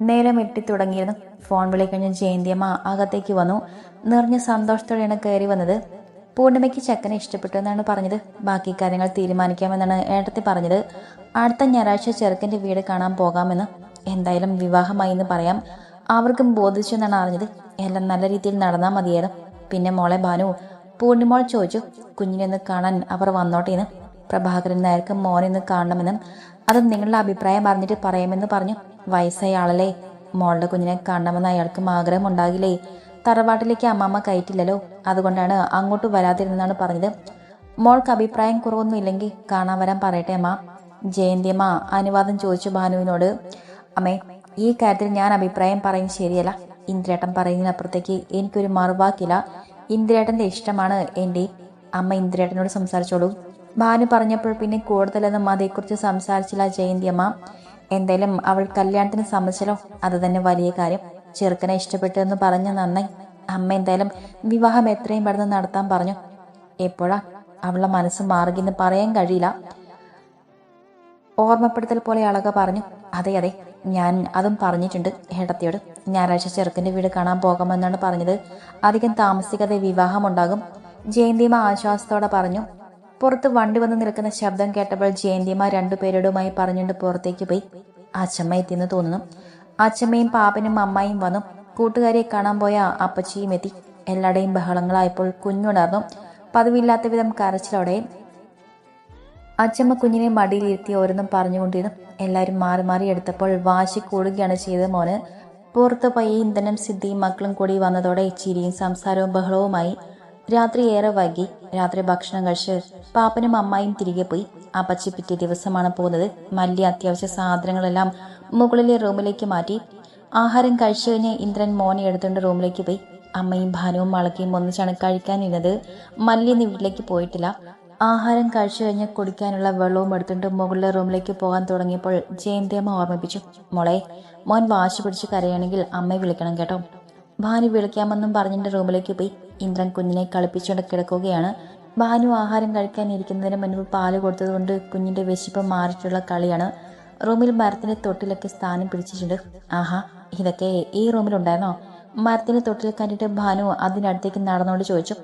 നേരം എട്ടി തുടങ്ങിയിരുന്നു. ഫോൺ വിളി കഴിഞ്ഞ് ജയന്തിയമ്മ അകത്തേക്ക് വന്നു. നിറഞ്ഞ സന്തോഷത്തോടെയാണ് കയറി വന്നത്. പൂർണിമയ്ക്ക് ചെക്കനെ ഇഷ്ടപ്പെട്ടു എന്നാണ് പറഞ്ഞത്. ബാക്കി കാര്യങ്ങൾ തീരുമാനിക്കാമെന്നാണ് ഏട്ടത്തി പറഞ്ഞത്. അടുത്ത ഞായറാഴ്ച ചെറുക്കന്റെ വീട് കാണാൻ പോകാമെന്ന്. എന്തായാലും വിവാഹമായി എന്ന് പറയാം. അവർക്കും ബോധിച്ചു എന്നാണ് അറിഞ്ഞത്. എല്ലാം നല്ല രീതിയിൽ നടന്നാൽ മതിയായിരുന്നു. പിന്നെ മോളെ ഭാനു പൂർണിമോൾ ചോദിച്ചു കുഞ്ഞിനെ കാണാൻ അവർ വന്നോട്ടെ എന്ന്? പ്രഭാകരൻ നായർക്ക് മോനെ ഒന്ന് കാണണമെന്നും അത് നിങ്ങളുടെ അഭിപ്രായം അറിഞ്ഞിട്ട് പറയാമെന്ന് പറഞ്ഞു. വയസ്സായ ആളല്ലേ മോളുടെ കുഞ്ഞിനെ കാണണമെന്ന് അയാൾക്കും ആഗ്രഹം ഉണ്ടാകില്ലേ തറവാട്ടിലേക്ക് അമ്മമ്മ കയറ്റില്ലല്ലോ? അതുകൊണ്ടാണ് അങ്ങോട്ട് വരാതിരുന്നെന്നാണ് പറഞ്ഞത്. മോൾക്ക് അഭിപ്രായം കുറവൊന്നും ഇല്ലെങ്കിൽ കാണാൻ വരാൻ പറയട്ടെ അമ്മ. ജയന്തിയമ്മ അനുവാദം ചോദിച്ചു ഭാനുവിനോട്. അമ്മേ ഈ കാര്യത്തിൽ ഞാൻ അഭിപ്രായം പറയും ശരിയല്ല. ഇന്ദ്രേട്ടൻ പറയുന്നതിനപ്പുറത്തേക്ക് എനിക്കൊരു മറുവാക്കില്ല. ഇന്ദ്രേട്ടന്റെ ഇഷ്ടമാണ് എന്റെ. അമ്മ ഇന്ദ്രേട്ടനോട് സംസാരിച്ചോളൂ. ഭാനു പറഞ്ഞപ്പോൾ പിന്നെ കൂടുതലൊന്നും അതേക്കുറിച്ച് സംസാരിച്ചില്ല ജയന്തിയമ്മ എന്തായാലും അവൾ കല്യാണത്തിന് സമ്മതിച്ചല്ലോ അത് തന്നെ വലിയ കാര്യം. ചെറുക്കനെ ഇഷ്ടപ്പെട്ടു എന്ന് പറഞ്ഞ നന്നായി അമ്മ എന്തായാലും വിവാഹം എത്രയും പെട്ടെന്ന് നടത്താൻ പറഞ്ഞു. എപ്പോഴാ? അവളുടെ മനസ്സ് മാറുകയെന്ന് പറയാൻ കഴിയില്ല. ഓർമ്മപ്പെടുത്തൽ പോലെ അളക പറഞ്ഞു. അതെ അതെ. ഞാൻ അതും പറഞ്ഞിട്ടുണ്ട് ഏട്ടത്തിയോട് ഞായറാഴ്ച ചെറുക്കന്റെ വീട് കാണാൻ പോകാമെന്നാണ് പറഞ്ഞത്. അധികം താമസിക്കാതെ വിവാഹമുണ്ടാകും ജയന്തിമ ആശ്വാസത്തോടെ പറഞ്ഞു. പുറത്ത് വണ്ടി വന്ന് നിൽക്കുന്ന ശബ്ദം കേട്ടപ്പോൾ ജയന്തിമ രണ്ടുപേരോടുമായി പറഞ്ഞുകൊണ്ട് പുറത്തേക്ക് പോയി. അച്ഛമ്മ എത്തിയെന്ന് തോന്നുന്നു. അച്ഛമ്മയും പാപ്പനും അമ്മായും വന്നു. കൂട്ടുകാരെ കാണാൻ പോയ അപ്പച്ചിയും എത്തി. എല്ലാവരുടെയും ബഹളങ്ങളായപ്പോൾ കുഞ്ഞുണർന്നു. പതിവില്ലാത്ത വിധം കരച്ചിലോടെ അച്ഛമ്മ കുഞ്ഞിനെ മടിയിലിരുത്തി ഓരോന്നും പറഞ്ഞുകൊണ്ടിരുന്നു. എല്ലാവരും മാറി മാറി എടുത്തപ്പോൾ വാശി കൂടുകയാണ് ചെയ്തത് മോന്. പുറത്ത് പയ്യെ ഇന്ധനം സിദ്ധിയും മക്കളും കൂടി വന്നതോടെ ചിരിയും സംസാരവും ബഹളവുമായി. രാത്രി ഏറെ വൈകി. രാത്രി ഭക്ഷണം കഴിച്ച് പാപ്പനും അമ്മായും തിരികെ പോയി. അപ്പച്ചി പിറ്റേ ദിവസമാണ് പോകുന്നത്. മല്ലി അത്യാവശ്യ സാധനങ്ങളെല്ലാം മുകളിലെ റൂമിലേക്ക് മാറ്റി. ആഹാരം കഴിച്ചു കഴിഞ്ഞ് ഇന്ദ്രൻ മോനെ എടുത്തുകൊണ്ട് റൂമിലേക്ക് പോയി. അമ്മയും ഭാനുവും വളക്കയും ഒന്നിച്ചാണ് കഴിക്കാനിരുന്നത് മല്ലി ഇന്ന് വീട്ടിലേക്ക് പോയിട്ടില്ല. ആഹാരം കഴിച്ചു കഴിഞ്ഞ് കുടിക്കാനുള്ള വെള്ളവും എടുത്തുകൊണ്ട് മുകളിലെ റൂമിലേക്ക് പോകാൻ തുടങ്ങിയപ്പോൾ ജയന്തിയമ്മ ഓർമ്മിപ്പിച്ചു. മോളെ മോൻ വാശി പിടിച്ച് കരയാണെങ്കിൽ അമ്മയെ വിളിക്കണം കേട്ടോ. ഭാനു വിളിക്കാമെന്നും പറഞ്ഞിട്ട് റൂമിലേക്ക് പോയി. ഇന്ദ്രൻ കുഞ്ഞിനെ കളിപ്പിച്ചുകൊണ്ട് കിടക്കുകയാണ്. ഭാനു ആഹാരം കഴിക്കാനിരിക്കുന്നതിന് മുൻപ് പാൽ കൊടുത്തതുകൊണ്ട് കുഞ്ഞിന്റെ വിശപ്പ് മാറിയിട്ടുള്ള കളിയാണ്. റൂമിൽ മരത്തിന്റെ തൊട്ടിലൊക്കെ സ്ഥാനം പിടിച്ചിട്ടുണ്ട്. ആഹാ ഇതൊക്കെ ഈ റൂമിലുണ്ടായിരുന്നോ? മരത്തിന്റെ തൊട്ടിൽ കണ്ടിട്ട് ഭാനു അതിനടുത്തേക്ക് നടന്നുകൊണ്ട് ചോദിച്ചു.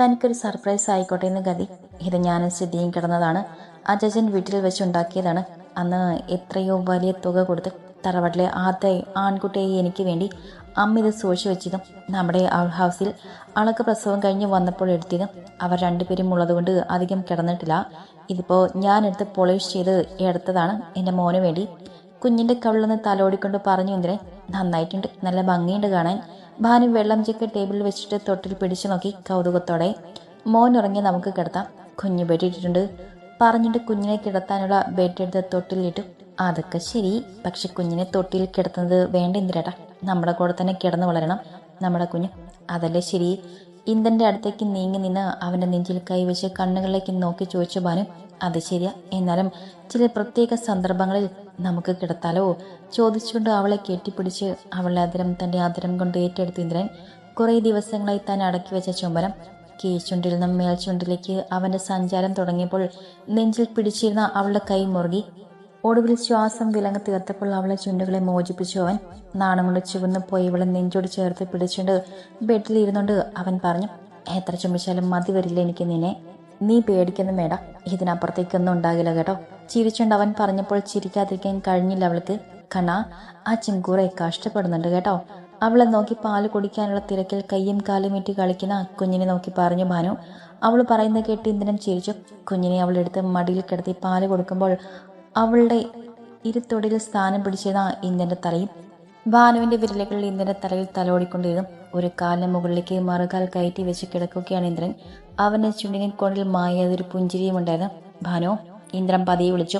തനിക്കൊരു സർപ്രൈസ് ആയിക്കോട്ടെ എന്ന് കരുതി. ഇത് ഞാനും സിദ്ധിയും കിടന്നതാണ്. അജജൻ വീട്ടിൽ വെച്ച് ഉണ്ടാക്കിയതാണ്. അന്ന് എത്രയോ വലിയ തുക കൊടുത്ത് തറവാട്ടിലെ ആദ്യ ആൺകുട്ടിയെ എനിക്ക് വേണ്ടി അമ്മ ഇത് സൂക്ഷിച്ചു വെച്ചതും നമ്മുടെ ഹൗസിൽ അളക്ക് പ്രസവം കഴിഞ്ഞ് വന്നപ്പോൾ എടുത്തതും അവർ രണ്ടുപേരും ഉള്ളതുകൊണ്ട് അധികം കിടന്നിട്ടില്ല. ഇതിപ്പോൾ ഞാനെടുത്ത് പോളിഷ് ചെയ്ത് എടുത്തതാണ് എന്റെ മോന് വേണ്ടി. കുഞ്ഞിന്റെ കവിളൊന്ന് തലോടിക്കൊണ്ട് പറഞ്ഞു എന്തിനെ നന്നായിട്ടുണ്ട്. നല്ല ഭംഗിയുണ്ട് കാണാൻ. ഭാനു വെള്ളം ചെക്ക് ടേബിളിൽ വെച്ചിട്ട് തൊട്ടിൽ പിടിച്ചു നോക്കി കൗതുകത്തോടെ. മോൻ ഉറങ്ങി നമുക്ക് കിടത്താം. കുഞ്ഞ് ബെഡിട്ടിട്ടുണ്ട്. പറഞ്ഞിട്ട് കുഞ്ഞിനെ കിടത്താനുള്ള ബെഡ് എടുത്ത് തൊട്ടിലിട്ടു. അതൊക്കെ ശരി. പക്ഷെ കുഞ്ഞിനെ തൊട്ടിയിൽ കിടത്തുന്നത് വേണ്ട എന്തിനേട്ടാ നമ്മുടെ കൂടെ തന്നെ കിടന്നു വളരണം. നമ്മുടെ കുഞ്ഞ് അതല്ലേ ശരി? ഇന്ദന്റെ അടുത്തേക്ക് നീങ്ങി നിന്ന് അവന്റെ നെഞ്ചിൽ കൈവച്ച് കണ്ണുകളിലേക്ക് നോക്കി ചോദിച്ചു ബാനു അത് ശരിയാ. എന്നാലും ചില പ്രത്യേക സന്ദർഭങ്ങളിൽ നമുക്ക് കിടത്താലോ? ചോദിച്ചുകൊണ്ട് അവളെ കെട്ടിപ്പിടിച്ച് അവളെ അതിരം തന്റെ അതിരം കൊണ്ട് ഏറ്റെടുത്ത് ഇന്ദ്രൻ കുറേ ദിവസങ്ങളായി താൻ അടക്കി വെച്ച ചുമരം കീഴ്ചുണ്ടിൽ നിന്നും മേൽചുണ്ടിലേക്ക് അവന്റെ സഞ്ചാരം തുടങ്ങിയപ്പോൾ നെഞ്ചിൽ പിടിച്ചിരുന്ന അവളുടെ കൈ മുറുകി ഒടുവിൽ ശ്വാസം വിലങ്ങ് തീർത്തപ്പോൾ അവളെ ചുണ്ടുകളെ മോചിപ്പിച്ചു. അവൻ നാണം കൊണ്ട് ചുവന്ന് പോയി ഇവളെ നെഞ്ചോട് ചേർത്ത് പിടിച്ചുകൊണ്ട് ബെഡിൽ ഇരുന്നുകൊണ്ട് അവൻ പറഞ്ഞു എത്ര ചുമിച്ചാലും മതി വരില്ല എനിക്ക് നിന്നെ. നീ പേടിക്കുന്നു മേട ഇതിനപ്പുറത്തേക്കൊന്നും ഉണ്ടാകില്ല കേട്ടോ. ചിരിച്ചുകൊണ്ട് അവൻ പറഞ്ഞപ്പോൾ ചിരിക്കാതിരിക്കാൻ കഴിഞ്ഞില്ല അവൾക്ക്. കണ ആ ചിങ്കൂറെ കഷ്ടപ്പെടുന്നുണ്ട് കേട്ടോ. അവളെ നോക്കി പാൽ കുടിക്കാനുള്ള തിരക്കിൽ കയ്യും കാലും ഇട്ട് കളിക്കുന്ന കുഞ്ഞിനെ നോക്കി പറഞ്ഞു ഭാനു. അവൾ പറയുന്നത് കേട്ട് ഇന്ദ്രൻ ചിരിച്ചു. കുഞ്ഞിനെ അവളെടുത്ത് മടിയിൽ കിടത്തി പാൽ കൊടുക്കുമ്പോൾ അവളുടെ ഇരുത്തൊടിയിൽ സ്ഥാനം പിടിച്ചിരുന്ന ഇന്ദ്രന്റെ തലയിൽ. ഭാനുവിന്റെ വിരലുകളിൽ ഇന്ദ്രന്റെ തലയിൽ തലോടിക്കൊണ്ടിരുന്നു. ഒരു കാലിന് മുകളിലേക്ക് മറുകാൽ കയറ്റി വെച്ച് കിടക്കുകയാണ് ഇന്ദ്രൻ. അവന്റെ ചുണ്ടിനെ കൊണ്ടിൽ മായതൊരു പുഞ്ചിരിയും ഉണ്ടായിരുന്നു. ഭാനു ഇന്ദ്രൻ പതിയെ വിളിച്ചു.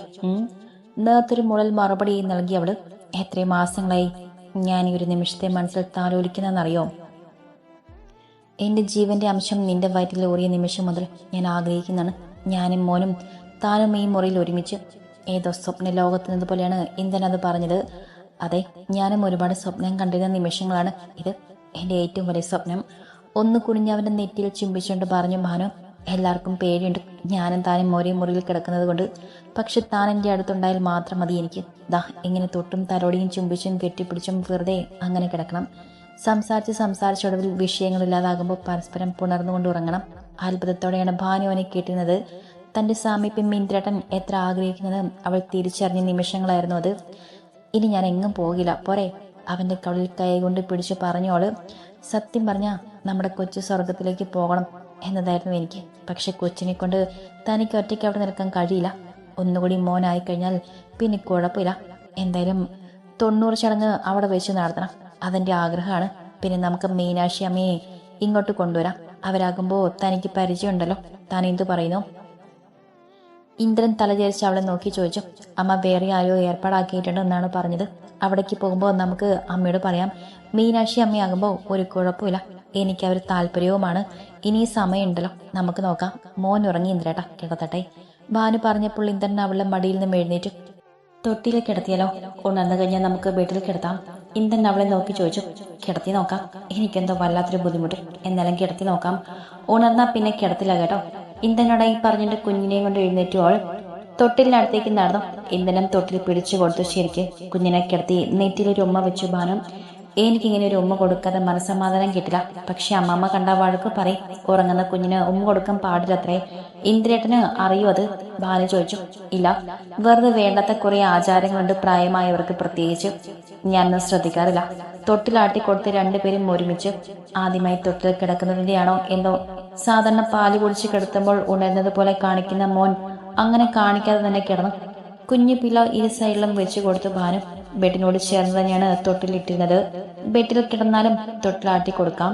നേർത്തൊരു മുളൽ മറുപടി നൽകി അവൾ. എത്രയും മാസങ്ങളായി ഞാൻ ഈ ഒരു നിമിഷത്തെ മനസ്സിൽ താലോലിക്കുന്നതെന്നറിയോ എന്റെ ജീവന്റെ അംശം നിന്റെ വയറ്റിൽ ഓറിയ നിമിഷം മുതൽ ഞാൻ ആഗ്രഹിക്കുന്നതാണ്. ഞാനും മോനും താനും ഈ മുറിയിൽ ഒരുമിച്ച് ഏതോ സ്വപ്ന ലോകത്ത് നിന്നതുപോലെയാണ് ഇന്ദ്രൻ അത് പറഞ്ഞത്. അതെ ഞാനും ഒരുപാട് സ്വപ്നം കണ്ടിരുന്ന നിമിഷങ്ങളാണ് ഇത് എന്റെ ഏറ്റവും വലിയ സ്വപ്നം. ഒന്ന് കുനിഞ്ഞ് അവന്റെ നെറ്റിയിൽ ചുംബിച്ചുകൊണ്ട് പറഞ്ഞു ഭാനു എല്ലാവർക്കും പേടിയുണ്ട്. ഞാനും താനും ഒരേ മുറിയിൽ കിടക്കുന്നത് കൊണ്ട്. പക്ഷെ താൻ എന്റെ അടുത്തുണ്ടായാൽ മാത്രം മതി എനിക്ക്. ദാ ഇങ്ങനെ തൊട്ടും തലോടിയും ചുംബിച്ചും കെട്ടിപ്പിടിച്ചും വെറുതെ അങ്ങനെ കിടക്കണം. സംസാരിച്ച് സംസാരിച്ചൊടുവിൽ വിഷയങ്ങളില്ലാതാകുമ്പോൾ പരസ്പരം പുണർന്നുകൊണ്ട് ഉറങ്ങണം. അത്ഭുതത്തോടെയാണ് ഭാനു അവനെ കേട്ടിരുന്നത്. തന്റെ സാമീപ്യം മിന്ദ്രട്ടൻ എത്ര ആഗ്രഹിക്കുന്നത് അവൾ തിരിച്ചറിഞ്ഞ നിമിഷങ്ങളായിരുന്നു അത്. ഇനി ഞാൻ എങ്ങും പോകില്ല. പോരെ. അവന്റെ കവളിൽ കൈ കൊണ്ട് പിടിച്ചു പറഞ്ഞോൾ. സത്യം പറഞ്ഞാൽ നമ്മുടെ കൊച്ചു സ്വർഗത്തിലേക്ക് പോകണം എന്നതായിരുന്നു എനിക്ക്. പക്ഷെ കൊച്ചിനെ കൊണ്ട് തനിക്ക് ഒറ്റയ്ക്ക് അവിടെ നിൽക്കാൻ കഴിയില്ല. ഒന്നുകൂടി മോനായി കഴിഞ്ഞാൽ പിന്നെ കുഴപ്പമില്ല. എന്തായാലും തൊണ്ണൂറ് ചടങ്ങ് അവിടെ വെച്ച് നടത്തണം. അതെന്റെ ആഗ്രഹമാണ്. പിന്നെ നമുക്ക് മീനാക്ഷി അമ്മയെ ഇങ്ങോട്ട് കൊണ്ടുവരാം. അവരാകുമ്പോൾ തനിക്ക് പരിചയമുണ്ടല്ലോ. താൻ എന്തു പറയുന്നു? ഇന്ദ്രൻ തലചേരിച്ച് അവളെ നോക്കി ചോദിച്ചു അമ്മ വേറെ ആരോ ഏർപ്പാടാക്കിയിട്ടുണ്ട് എന്നാണ് പറഞ്ഞത്. അവിടേക്ക് പോകുമ്പോൾ നമുക്ക് അമ്മയോട് പറയാം. മീനാക്ഷി അമ്മയാകുമ്പോൾ ഒരു കുഴപ്പമില്ല. എനിക്ക് അവർ താല്പര്യവുമാണ്. ഇനി സമയമുണ്ടല്ലോ. നമുക്ക് നോക്കാം. മോൻ ഉറങ്ങി ഇന്ദ്രേട്ടാ. കിടത്തട്ടെ ഭാനു പറഞ്ഞപ്പോൾ ഇന്ദ്രൻ അവളുടെ മടിയിൽ നിന്ന് എഴുന്നേറ്റു. തൊട്ടിയിൽ കിടത്തിയാലോ? ഉണർന്നു കഴിഞ്ഞാൽ നമുക്ക് ബെഡിൽ കിടത്താം. ഇന്ദ്രൻ അവളെ നോക്കി ചോദിച്ചു കിടത്തി നോക്കാം. എനിക്കെന്തോ വല്ലാത്തൊരു ബുദ്ധിമുട്ട്. എന്നാലും കിടത്തി നോക്കാം. ഉണർന്നാ പിന്നെ കിടത്തില്ല കേട്ടോ. ഇന്ദ്രനോടായി പറഞ്ഞിട്ട് കുഞ്ഞിനെയും കൊണ്ട് എഴുന്നേറ്റു. അവൾ തൊട്ടിലിനടുത്തേക്ക് നടന്നു. ഇന്ധനം തൊട്ടിൽ പിടിച്ചു കൊടുത്തു ശരിക്ക്. കുഞ്ഞിനെ കിടത്തി നെറ്റിലൊരു ഉമ്മ വെച്ചു. ബാനം എനിക്കിങ്ങനെ ഒരു ഉമ്മ കൊടുക്കാതെ മനസ്സമാധാനം കിട്ടില്ല. പക്ഷെ അമ്മമ്മ കണ്ട വഴക്ക് പറയും. ഉറങ്ങുന്ന കുഞ്ഞിന് ഉമ്മ കൊടുക്കാൻ പാടില്ലത്രേ. ഇന്ദ്രേട്ടന് അറിയോ അത്? ഭാനു ചോദിച്ചു. ഇല്ല. വെറുതെ വേണ്ടാത്ത കുറെ ആചാരങ്ങളുണ്ട് പ്രായമായവർക്ക് പ്രത്യേകിച്ച്. ഞാനൊന്നും ശ്രദ്ധിക്കാറില്ല. തൊട്ടിലാട്ടി കൊടുത്ത് രണ്ടുപേരും ഒരുമിച്ച് ആദ്യമായി തൊട്ടിൽ കിടക്കുന്നതിന്റെയാണോ എന്തോ സാധാരണ പാൽ കുടിച്ച് കിടത്തുമ്പോൾ ഉണരുന്നത് പോലെ കാണിക്കുന്ന മോൻ അങ്ങനെ കാണിക്കാതെ തന്നെ കിടന്നു. കുഞ്ഞു പില്ലോ ഇരു സൈഡിലും വെച്ച് കൊടുത്തു ഭാനു ബെഡിനോട് ചേർന്ന് തന്നെയാണ് തൊട്ടിലിട്ടിരുന്നത് ബെഡിൽ കിടന്നാലും തൊട്ടിലാട്ടി കൊടുക്കാം.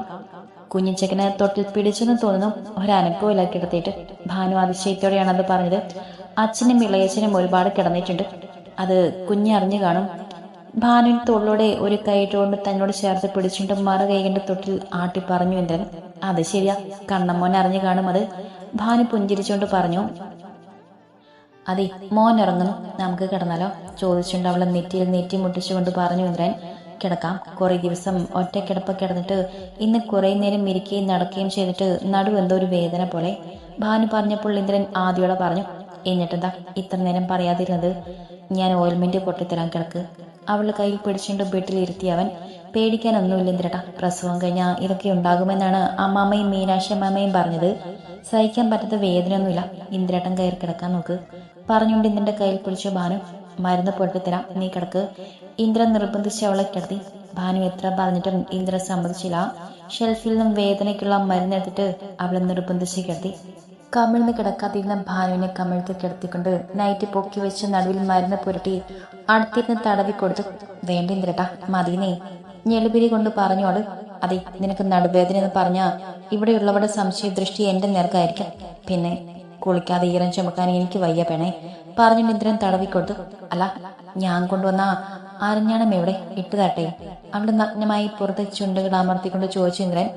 കുഞ്ഞിച്ചക്കന് തൊട്ടിൽ പിടിച്ചെന്ന് തോന്നുന്നു ഒരനക്കവും കിടത്തിയിട്ട്. ഭാനു അതിശയത്തോടെയാണ് അത് പറഞ്ഞത്. അച്ഛനും ഇളയച്ചനും ഒരുപാട് കിടന്നിട്ടുണ്ട്. അത് കുഞ്ഞറിഞ്ഞു കാണും. ഭാനുവിൻ തൊള്ളോടെ ഒരു കൈയിട്ടുകൊണ്ട് തന്നോട് ചേർത്ത് പിടിച്ചുകൊണ്ട് മറു കൈകൊണ്ട് തൊട്ടിൽ ആട്ടി പറഞ്ഞു ഇന്ദ്രൻ അത് ശരിയാ. കണ്ണമ്മോൻ അറിഞ്ഞു കാണും അത്. ഭാനു പുഞ്ചിരിച്ചുകൊണ്ട് പറഞ്ഞു അതെ മോൻ ഇറങ്ങുന്നു നമുക്ക് കിടന്നാലോ? ചോദിച്ചുകൊണ്ട് അവളെ നെറ്റിയിൽ നെറ്റി മുട്ടിച്ചുകൊണ്ട് പറഞ്ഞു ഇന്ദ്രൻ കിടക്കാം. കുറേ ദിവസം ഒറ്റ കിടപ്പ് കിടന്നിട്ട് ഇന്ന് കുറേ നേരം ഇരിക്കുകയും നടക്കുകയും ചെയ്തിട്ട് നടു എന്തോ ഒരു വേദന പോലെ. ഭാനു പറഞ്ഞപ്പോൾ ഇന്ദ്രൻ ആദ്യോടെ പറഞ്ഞു എന്നിട്ടെന്താ ഇത്ര നേരം പറയാതിരുന്നത്? ഞാൻ ഓയിൽമെന്റ് പൊട്ടിത്തരാൻ കിടക്ക്. അവളുടെ കയ്യിൽ പിടിച്ചുകൊണ്ട് ബെഡിലിരുത്തി അവൻ പേടിക്കാനൊന്നുമില്ല ഇന്ദ്രട്ടാ പ്രസവം കഴിഞ്ഞാൽ ഇതൊക്കെ ഉണ്ടാകുമെന്നാണ് അമ്മാമ്മയും മീനാക്ഷി അമ്മാമ്മയും പറഞ്ഞത്. സഹിക്കാൻ പറ്റാത്ത വേദനയൊന്നുമില്ല. ഇന്ദ്രേട്ടൻ കയറി കിടക്കാൻ നോക്ക്. പറഞ്ഞുകൊണ്ട് ഇന്ദ്രന്റെ കയ്യിൽ പിടിച്ച ഭാനു മരുന്ന് പൊട്ടിത്തരാം നീ കിടക്ക്. ഇന്ദ്രൻ നിർബന്ധിച്ച് അവളെ കിടത്തി ഭാനു എത്ര പറഞ്ഞിട്ടും ഇന്ദ്രൻ സമ്മതിച്ചില്ല. ഷെൽഫിൽ നിന്നും വേദനയ്ക്കുള്ള മരുന്നെടുത്തിട്ട് അവളെ നിർബന്ധിച്ച് കിടത്തി. കമിഴ്ന്ന് കിടക്കാതിരുന്ന ഭാനുവിനെ കമിഴ്ത്ത് കിടത്തിക്കൊണ്ട് നൈറ്റ് പൊക്കി വെച്ച് നടുവിൽ മരുന്ന് പുരട്ടി അടുത്തിരുന്ന് തടവി കൊടുത്ത് വേണ്ട ഇന്ദ്രട്ടാ മതിനേ ഞെളുപിരി കൊണ്ട് പറഞ്ഞോട് അതെ നിനക്ക് നടുവേദന എന്ന് പറഞ്ഞാ ഇവിടെയുള്ളവരുടെ സംശയ ദൃഷ്ടി എന്റെ നേർക്കായിരിക്കും. പിന്നെ കുളിക്കാതെ ഈരം ചുമക്കാൻ എനിക്ക് വയ്യ പെണേ. പറഞ്ഞിട്ട് ഇന്ദ്രൻ തടവിക്കൊടുത്തു അല്ല ഞാൻ കൊണ്ടുവന്ന അരഞ്ഞാണം എവിടെ? ഇട്ടു തട്ടെ അവിടെ നഗ്നമായി പുറത്തെ ചുണ്ടുകൾ അമർത്തിക്കൊണ്ട് ചോദിച്ചു ഇന്ദ്രൻ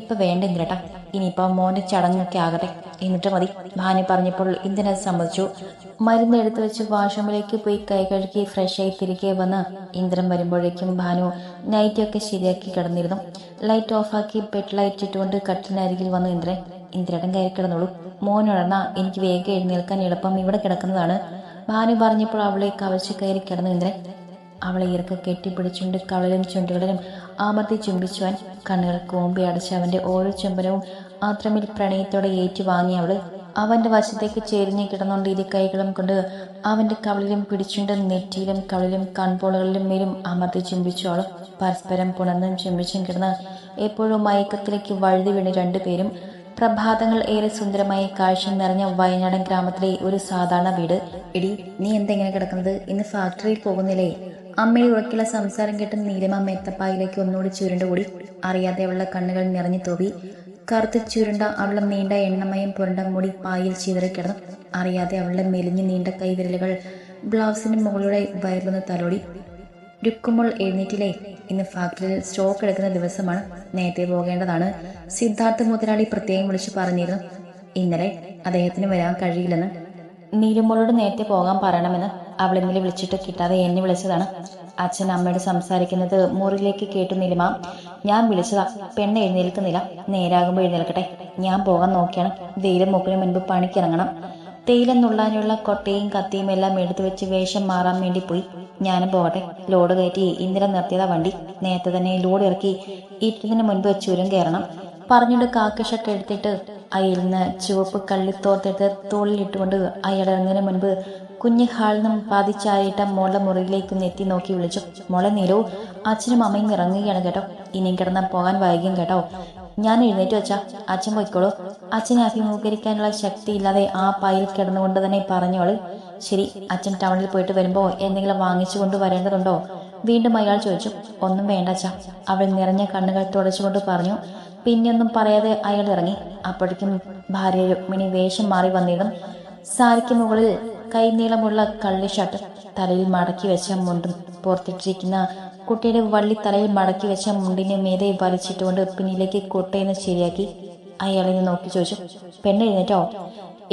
ഇപ്പൊ വേണ്ട ഇന്ദ്രട്ടാ. ഇനിയിപ്പോ മോന്റെ ചടങ്ങൊക്കെ ആകട്ടെ. എന്നിട്ട് മതി. ഭാനി പറഞ്ഞപ്പോൾ അത് സമ്മതിച്ചു. മരുന്ന് എടുത്തു വെച്ച് വാഷ്റൂമിലേക്ക് പോയി കൈ കഴുകി ഫ്രഷ് ആയി തിരികെ വന്ന് ഇന്ദ്രൻ വരുമ്പോഴേക്കും ഭാനു നൈറ്റൊക്കെ ശരിയാക്കി കിടന്നിരുന്നു. ലൈറ്റ് ഓഫാക്കി ബെഡ് ലൈറ്റ് ഇട്ടുകൊണ്ട് കട്ടിലിനരികിൽ വന്നു ഇന്ദ്രൻ. ഇന്ദ്രടൻ കയറി കിടന്നോളൂ. മോൻ ഉണർന്ന എനിക്ക് വേഗം എഴുന്നേൽക്കാൻ എളുപ്പം ഇവിടെ കിടക്കുന്നതാണ്. ഭാനു പറഞ്ഞപ്പോൾ അവളെ കവച്ച് കയറി കിടന്നു ഇന്ദ്രൻ. അവളെ ഇറക്കെ കെട്ടിപ്പിടിച്ചുകൊണ്ട് കവളിലും ചുണ്ടുകളിലും ആമർത്തി ചുംബിച്ചുവാൻ കണ്ണുകൾ കോമ്പി അടച്ച് അവന്റെ ഓരോ ചുംബനവും ആത്രമിൽ പ്രണയത്തോടെ ഏറ്റുവാങ്ങി അവൾ അവന്റെ വശത്തേക്ക് ചേരിഞ്ഞു കിടന്നുകൊണ്ട് ഇരു കൈകളും കൊണ്ട് അവന്റെ കവളിലും പിടിച്ചുകൊണ്ട് നെറ്റിയിലും കവളിലും കൺപോളുകളിലും മേലും അമർത്തി ചുംബിച്ചു അവളും പരസ്പരം പുണർന്നും ചുംബിച്ചും കിടന്ന് എപ്പോഴും മയക്കത്തിലേക്ക് വഴുതി വീണ് രണ്ടുപേരും പ്രഭാതങ്ങൾ ഏറെ സുന്ദരമായി കാഴ്ച നിറഞ്ഞ വയനാടൻ ഗ്രാമത്തിലെ ഒരു സാധാരണ വീട്. എടി നീ എന്തെങ്ങനെ കിടക്കുന്നത്? ഇന്ന് ഫാക്ടറിയിൽ പോകുന്നില്ലേ? അമ്മയുടെ ഉറക്കിയുള്ള സംസാരം കേട്ട് നീലമ മേത്തപ്പായിലേക്ക് ഒന്നുകൂടി ചുരുണ്ടുകൂടി അറിയാതെ അവളുടെ കണ്ണുകൾ നിറഞ്ഞു തോവി. കറുത്ത് ചുരുണ്ട അവളുടെ നീണ്ട എണ്ണമയം പുരണ്ട മുടി പായിൽ ചിതറിക്കിടന്നു അറിയാതെ അവളുടെ മെലിഞ്ഞു നീണ്ട കൈവിരലുകൾ ബ്ലൗസിന് മുകളിലൂടെ വയറുന്ന തലോടി. രുക്കുമ്പോൾ എഴുന്നേറ്റിലേ ഇന്ന് ഫാക്ടറിയിൽ സ്റ്റോക്ക് എടുക്കുന്ന ദിവസമാണ്. നേരത്തെ പോകേണ്ടതാണ്. സിദ്ധാർത്ഥ മുതലാളി പ്രത്യേകം വിളിച്ചു പറഞ്ഞിരുന്നു. ഇന്നലെ അദ്ദേഹത്തിന് വരാൻ കഴിയില്ലെന്ന്. നീലുമ്പോളോട് നേരത്തെ പോകാൻ പറയണമെന്ന് അവൾ ഇന്നലെ വിളിച്ചിട്ട് കിട്ടാതെ എന്നെ വിളിച്ചതാണ്. അച്ഛൻ അമ്മയോട് സംസാരിക്കുന്നത് മുറിയിലേക്ക് കേട്ടു നീലിമ ഞാൻ വിളിച്ചതാ. പെണ്ണ് എഴുന്നേൽക്കുന്നില്ല. നേരാകുമ്പോൾ എഴുന്നേൽക്കട്ടെ. ഞാൻ പോകാൻ നോക്കിയാണ്. വെയിലും മൂക്കിന് മുൻപ് പണിക്കിറങ്ങണം. തേയില നുള്ളാനുള്ള കൊട്ടയും കത്തിയും എല്ലാം എടുത്തു വെച്ച് വേഷം മാറാൻ വേണ്ടി പോയി. ഞാനും പോകട്ടെ. ലോഡ് കയറ്റി ഇന്നലെ നിർത്തിയതാ വണ്ടി. നേരത്തെ തന്നെ ലോഡ് ഇറക്കി ഇട്ടതിന് മുൻപ് ചുരം കയറണം. പറഞ്ഞിട്ട് കാക്ക എടുത്തിട്ട് അയിൽ നിന്ന് ചുവപ്പ് കള്ളിത്തോർത്തെടുത്ത് തോളിലിട്ടുകൊണ്ട് അയാൾ ഇറങ്ങുന്നതിന് മുൻപ് കുഞ്ഞ് ഹാളിനും പാതിച്ചാരിട്ട മോളുടെ മുറിയിലേക്ക് എത്തി നോക്കി വിളിച്ചു. മോളെ നീരോ അച്ഛനും അമ്മയും ഇറങ്ങുകയാണ് കേട്ടോ. ഇനിയും കിടന്നാൽ പോകാൻ വൈകും കേട്ടോ. ഞാൻ എഴുന്നേറ്റ് വെച്ചാ അച്ഛൻ പോയിക്കോളൂ. അച്ഛനെ അഭിമുഖീകരിക്കാനുള്ള ശക്തി ഇല്ലാതെ ആ പായിൽ കിടന്നുകൊണ്ട് തന്നെ പറഞ്ഞോളൂ. ശരി അച്ഛൻ ടൗണിൽ പോയിട്ട് വരുമ്പോൾ എന്തെങ്കിലും വാങ്ങിച്ചു കൊണ്ട് വരേണ്ടതുണ്ടോ? വീണ്ടും അയാൾ ചോദിച്ചു. ഒന്നും വേണ്ട അച്ഛ. അവൾ നിറഞ്ഞ കണ്ണുകൾ തുടച്ചുകൊണ്ട് പറഞ്ഞു. പിന്നെയൊന്നും പറയാതെ അയാൾ ഇറങ്ങി. അപ്പോഴേക്കും ഭാര്യ രുക്മിണി വേഷം മാറി വന്നിടും സാരിക്ക് മുകളിൽ കൈനീളമുള്ള കള്ളി ഷർട്ട് തലയിൽ മടക്കി വെച്ച മുണ്ടും പുറത്തിട്ടിരിക്കുന്ന കുട്ടിയുടെ വള്ളി തലയിൽ മടക്കി വെച്ച മുണ്ടിനെ മേലെ വലിച്ചിട്ടുകൊണ്ട് പിന്നിലേക്ക് കൊട്ടയെന്ന് ശരിയാക്കി അയാളെ നോക്കി ചോദിച്ചു പെണ്ണ് എഴുന്നേറ്റോ?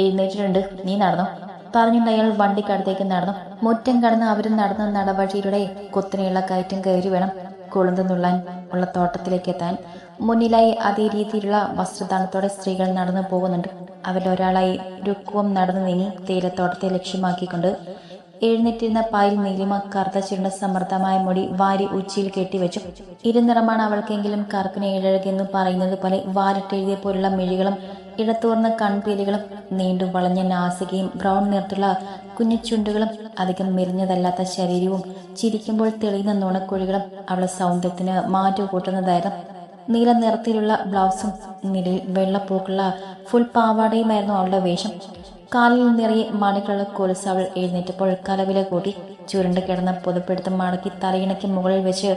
എഴുന്നേറ്റിട്ടുണ്ട്. നീ നടന്നോ? പറഞ്ഞുകൊണ്ട് അയാൾ വണ്ടിക്കടുത്തേക്ക് നടന്നു. മുറ്റം കടന്ന് അവർ നടന്ന നടവഴിയിലൂടെ കുത്തനെയുള്ള കയറ്റം കയറി വേണം. കുളുന്ത് നുള്ളാൻ ഉള്ള തോട്ടത്തിലേക്ക് എത്താൻ മുന്നിലായി അതേ രീതിയിലുള്ള വസ്ത്രദാനത്തോടെ സ്ത്രീകൾ നടന്നു പോകുന്നുണ്ട്. അവരിലൊരാളായി രുക്കുവം നടന്നു നീങ്ങി തേയിലത്തോട്ടത്തെ ലക്ഷ്യമാക്കിക്കൊണ്ട് എഴുന്നേറ്റിരുന്ന പായിൽ നീലിമ കറുത്ത ചുരുണ്ട സമൃദ്ധമായ മുടി വാരി ഉച്ചിയിൽ കെട്ടിവെച്ചു. ഇരുനിറമാണ് അവൾക്കെങ്കിലും കറുപ്പിന് ഏഴഴകെന്ന് പറയുന്നത് പോലെ വാരിട്ടെഴുതിയ പോലുള്ള മിഴികളും ഇടത്തൂർന്ന കൺപീലികളും നീണ്ടു വളഞ്ഞ നാസികയും ബ്രൗൺ നിറത്തുള്ള കുഞ്ഞു ചുണ്ടുകളും അധികം മെലിഞ്ഞതല്ലാത്ത ശരീരവും ചിരിക്കുമ്പോൾ തെളിയുന്ന നുണക്കുഴികളും അവളുടെ സൗന്ദര്യത്തിന് മാറ്റു കൂട്ടുന്നതായിരുന്നു. നീല നിറത്തിലുള്ള ബ്ലൗസും നിലയിൽ വെള്ളപ്പൂക്കുള്ള ഫുൾ പാവാടയുമായിരുന്നു അവളുടെ വേഷം. കാലിൽ നിറയെ മാണിക്കുള്ള കൊലുസ് എഴുന്നേറ്റപ്പോൾ കലവില കൂട്ടി. ചുരുണ്ട് കിടന്ന പൊതുപ്പെടുത്ത് മടക്കി തലയിണയ്ക്ക് മുകളിൽ വെച്ച്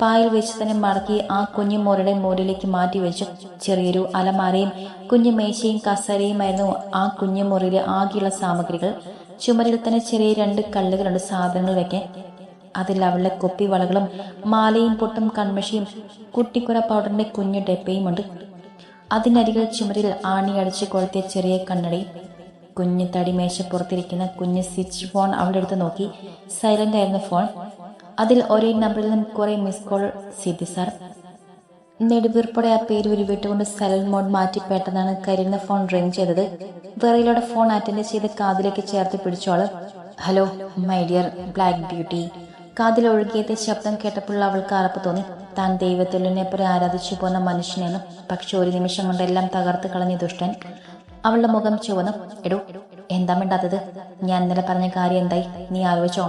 പായിൽ വെച്ച് തന്നെ മടക്കി ആ കുഞ്ഞു മോരുടെ മോരിലേക്ക് മാറ്റി വെച്ചു. ചെറിയൊരു അലമാരയും കുഞ്ഞു മേശയും കസരയുമായിരുന്നു ആ കുഞ്ഞു മുറിയിലെ ആകെയുള്ള സാമഗ്രികൾ. ചുമരിൽ തന്നെ ചെറിയ രണ്ട് കള്ളുകളുണ്ട് സാധനങ്ങൾ വെക്കാൻ. അതിൽ അവളുടെ കുപ്പി വളകളും മാലയും പൊട്ടും കൺമഷിയും കുട്ടിക്കുര പൗഡറിന്റെ കുഞ്ഞു ഡെപ്പയുമുണ്ട്. അതിനരികിൽ ചുമരിൽ ആണി അടിച്ച് കൊളുത്തിയ ചെറിയ കണ്ണടയും കുഞ്ഞു തടിമേശപ്പുറത്തിരിക്കുന്ന കുഞ്ഞ് സ്വിച്ച് ഫോൺ അവളുടെ അടുത്ത് നോക്കി. സൈലന്റ് ആയിരുന്ന ഫോൺ. അതിൽ ഒരേ നമ്പറിൽ നിന്നും കുറെ മിസ് കോൾ സിദ്ധി സാർ. നെടുവീർപ്പോടെ ആ പേര് ഉരുവിട്ടുകൊണ്ട് സൈലന്റ് മോഡ് മാറ്റി പെട്ടെന്നാണ് കരുന്ന ഫോൺ റിംഗ് ചെയ്തത്. വെറയിലൂടെ ഫോൺ അറ്റൻഡ് ചെയ്ത് കാതിലേക്ക് ചേർത്ത് പിടിച്ചോൾ. Hello my dear black beauty. കാതിൽ ഒഴുകിയത്തെ ശബ്ദം കേട്ടപ്പോൾ അവൾക്ക് അറപ്പ് തോന്നി. താൻ ദൈവത്തുള്ളിനെ പോലെ ആരാധിച്ചു പോന്ന മനുഷ്യനെന്നും പക്ഷെ ഒരു നിമിഷം കൊണ്ടെല്ലാം തകർത്ത് കളഞ്ഞ ദുഷ്ടൻ. അവളുടെ മുഖം ചുവന്നു. എടോ എന്താ മിണ്ടാത്തത്? ഞാൻ ഇന്നലെ പറഞ്ഞ കാര്യം എന്തായി? നീ ആലോചിച്ചോ.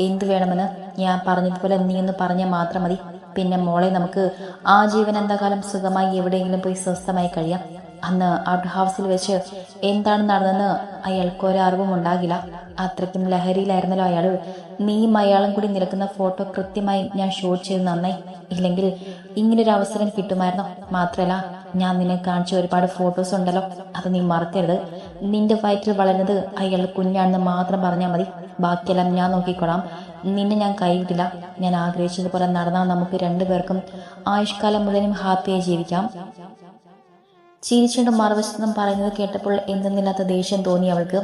എന്ത് വേണമെന്ന് ഞാൻ പറഞ്ഞതുപോലെ നീ ഒന്ന് പറഞ്ഞാൽ മാത്രം മതി. പിന്നെ മോളെ നമുക്ക് ആ ജീവൻ സുഖമായി എവിടെയെങ്കിലും പോയി സ്വസ്ഥമായി കഴിയാം. അന്ന് ഔട്ട് ഹൗസിൽ വെച്ച് എന്താണ് നടന്നെന്ന് അയാൾക്ക് ഒരറിവും ഉണ്ടാകില്ല. അത്രയ്ക്കും ലഹരിയിലായിരുന്നല്ലോ അയാൾ നീയും അയാളും കൂടി നിൽക്കുന്ന ഫോട്ടോ കൃത്യമായി ഞാൻ ഷൂട്ട് ചെയ്ത് നന്നായി ഇല്ലെങ്കിൽ ഇങ്ങനൊരു അവസരം കിട്ടുമായിരുന്നോ? മാത്രമല്ല ഞാൻ നിന്നെ കാണിച്ച ഒരുപാട് ഫോട്ടോസ് ഉണ്ടല്ലോ. അത് നീ മറക്കരുത്. നിന്റെ വയറ്റിൽ വളരുന്നത് അയാൾ കുഞ്ഞാണെന്ന് മാത്രം പറഞ്ഞാൽ മതി. ബാക്കിയെല്ലാം ഞാൻ നോക്കിക്കോളാം. നിന്നെ ഞാൻ കൈവിട്ടില്ല ഞാൻ ആഗ്രഹിച്ചതുപോലെ നടന്നാൽ നമുക്ക് രണ്ടുപേർക്കും ആയുഷ്കാലം മുതലും ഹാപ്പിയായി ജീവിക്കാം. ചിരിച്ചുകൊണ്ട് മറുവശത്തും പറയുന്നത് കേട്ടപ്പോൾ എന്തെന്നില്ലാത്ത ദേഷ്യം തോന്നി അവൾക്ക്.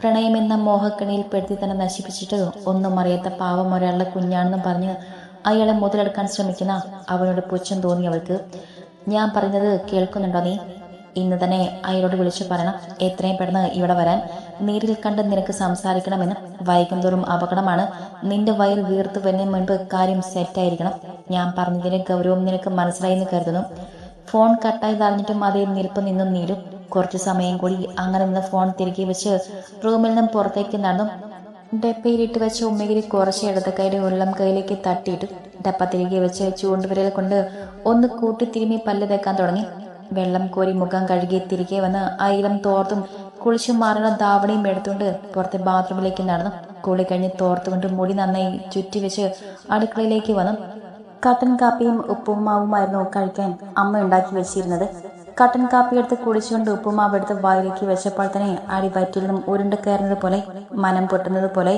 പ്രണയമെന്ന മോഹക്കണിയിൽ പെടുത്തി തന്നെ നശിപ്പിച്ചിട്ട് ഒന്നും അറിയാത്ത പാവം ഒരാളുടെ കുഞ്ഞാണെന്നും പറഞ്ഞ് അയാളെ മുതലെടുക്കാൻ ശ്രമിക്കുന്ന അവനോട് പുച്ഛം തോന്നി അവൾക്ക്. ഞാൻ പറഞ്ഞത് കേൾക്കുന്നുണ്ടോ നീ? ഇന്ന് തന്നെ അയാളോട് വിളിച്ചു പറയണം. എത്രയും പെട്ടെന്ന് ഇവിടെ വരാൻ. നേരിൽ കണ്ട് നിനക്ക് സംസാരിക്കണമെന്ന് വൈകും തോറും അപകടമാണ്. നിന്റെ വയൽ വീർത്തു വരുന്നതിന് മുൻപ് കാര്യം സെറ്റായിരിക്കണം ഞാൻ പറഞ്ഞതിന്റെ ഗൗരവം നിനക്ക് മനസ്സിലായി എന്ന് കരുതുന്നു. ഫോൺ കട്ടായി തറഞ്ഞിട്ടും അതേ നിൽപ്പ് നിന്നും നീരു കുറച്ചു സമയം കൂടി അങ്ങനെ നിന്ന് ഫോൺ തിരികെ വെച്ച് റൂമിൽ നിന്നും പുറത്തേക്ക് നടന്നു. ഡപ്പയിലിട്ട് വെച്ച ഉമ്മഗിരി കുറച്ച് ഇടത് കൈയുടെ ഉള്ളം കൈയിലേക്ക് തട്ടിയിട്ടു ഡപ്പ തിരികെ വെച്ച് ചൂണ്ടുവിരൽ കൊണ്ട് ഒന്ന് കൂട്ടി തിരുമ്മി പല്ല് തേക്കാൻ തുടങ്ങി. വെള്ളം കോരി മുഖം കഴുകി തിരികെ വന്ന് ആയിരം തോർത്തും കുളിച്ചും മാറുന്ന ധാവണിയും എടുത്തുകൊണ്ട് പുറത്തെ ബാത്റൂമിലേക്ക് നടന്നു. കുളി കഴിഞ്ഞ് തോർത്തുകൊണ്ട് മുടി നന്നായി ചുറ്റി വെച്ച് അടുക്കളയിലേക്ക് വന്നു. കട്ടൻ കാപ്പിയും ഉപ്പുമാവുമായിരുന്നു കഴിക്കാൻ അമ്മ ഉണ്ടാക്കി വെച്ചിരുന്നത്. കട്ടൻ കാപ്പി എടുത്ത് കുടിച്ചുകൊണ്ട് ഉപ്പുമാവ് എടുത്ത് വായിലേക്ക് വെച്ചപ്പോൾ തന്നെ അടി വയറ്റിൽ നിന്നും ഉരുണ്ട് കയറുന്നത് പോലെ മനം പൊട്ടുന്നത് പോലെ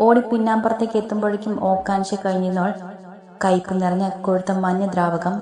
ഓടി പിന്നാമ്പുറത്തേക്ക് എത്തുമ്പോഴേക്കും ഓക്കാൻശ കഴിഞ്ഞിരുന്നവൾ കയ്പ് നിറഞ്ഞ കൊഴുത്ത മഞ്ഞ ദ്രാവകം